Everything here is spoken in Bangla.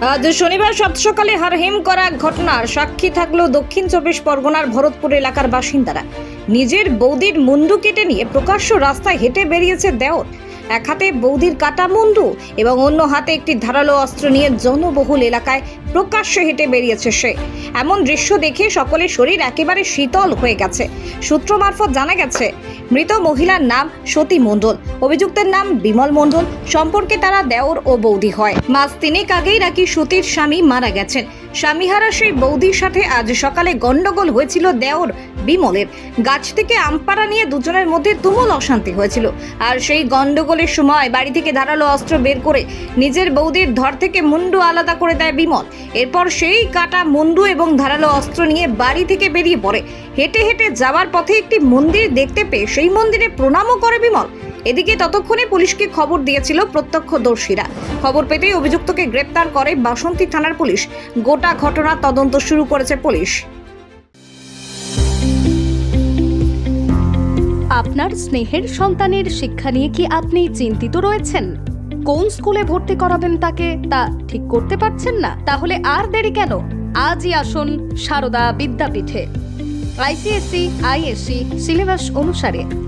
আজ শনিবার সাত সকালে হারহিম করা ঘটনার সাক্ষী থাকল দক্ষিণ চব্বিশ পরগনার ভরতপুর এলাকার বাসিন্দারা। নিজের বৌদির মুন্ডু কেটে নিয়ে প্রকাশ্য রাস্তায় হেঁটে বেরিয়েছে দেওর। এক হাতে বৌদির কাটা মুন্ডু এবং অন্য হাতে একটি ধারালো অস্ত্র নিয়ে জনবহুল এলাকায় প্রকাশ্যে হেঁটে বেরিয়েছে সে। এমন দৃশ্য দেখে সকলের শরীর একেবারে শীতল হয়ে গেছে। সূত্র মারফত জানা গেছে, মৃত মহিলার নাম সতী মণ্ডল। অভিযুক্তের নাম বিমল মণ্ডল। সম্পর্কে তারা দেওর ও বৌদি হয়। মাস তিনেক আগেই নাকি সতীর স্বামী মারা গেছেন। স্বামীহারা সেই বৌদির সাথে আজ সকালে গন্ডগোল হয়েছিল দেওর বিমলের। গাছ থেকে আমপাড়া নিয়ে দুজনের মধ্যে তুমুল অশান্তি হয়েছিল। আর সেই গন্ডগোলের সময় বাড়ি থেকে ধারালো অস্ত্র বের করে নিজের বৌদির ধর থেকে মুন্ডু আলাদা করে দেয় বিমল। এরপর সেই কাটা মুন্ডু এবং ধারালো অস্ত্র নিয়ে বাড়ি থেকে বেরিয়ে পড়ে। হেঁটে হেঁটে যাওয়ার পথে একটি মন্দির দেখতে পেয়ে সেই মন্দিরে প্রণামও করে বিমল। এদিকে ততক্ষণে পুলিশকে খবর দিয়েছিল প্রত্যক্ষদর্শীরা। খবর পেতেই অভিযুক্তকে গ্রেপ্তার করে বাসন্তী থানার পুলিশ। গোটা ঘটনার তদন্ত শুরু করেছে পুলিশ। আপনার স্নেহের সন্তানের শিক্ষা নিয়ে কি আপনি চিন্তিত রয়েছেন? কোন স্কুলে ভর্তি করাবেন তাকে, তা ঠিক করতে পারছেন না? তাহলে আর দেরি কেন? আজই আসুন সারদা বিদ্যাপীঠে। আইসিএসসি, আইএসসি, সিলেবাস অনুসারে।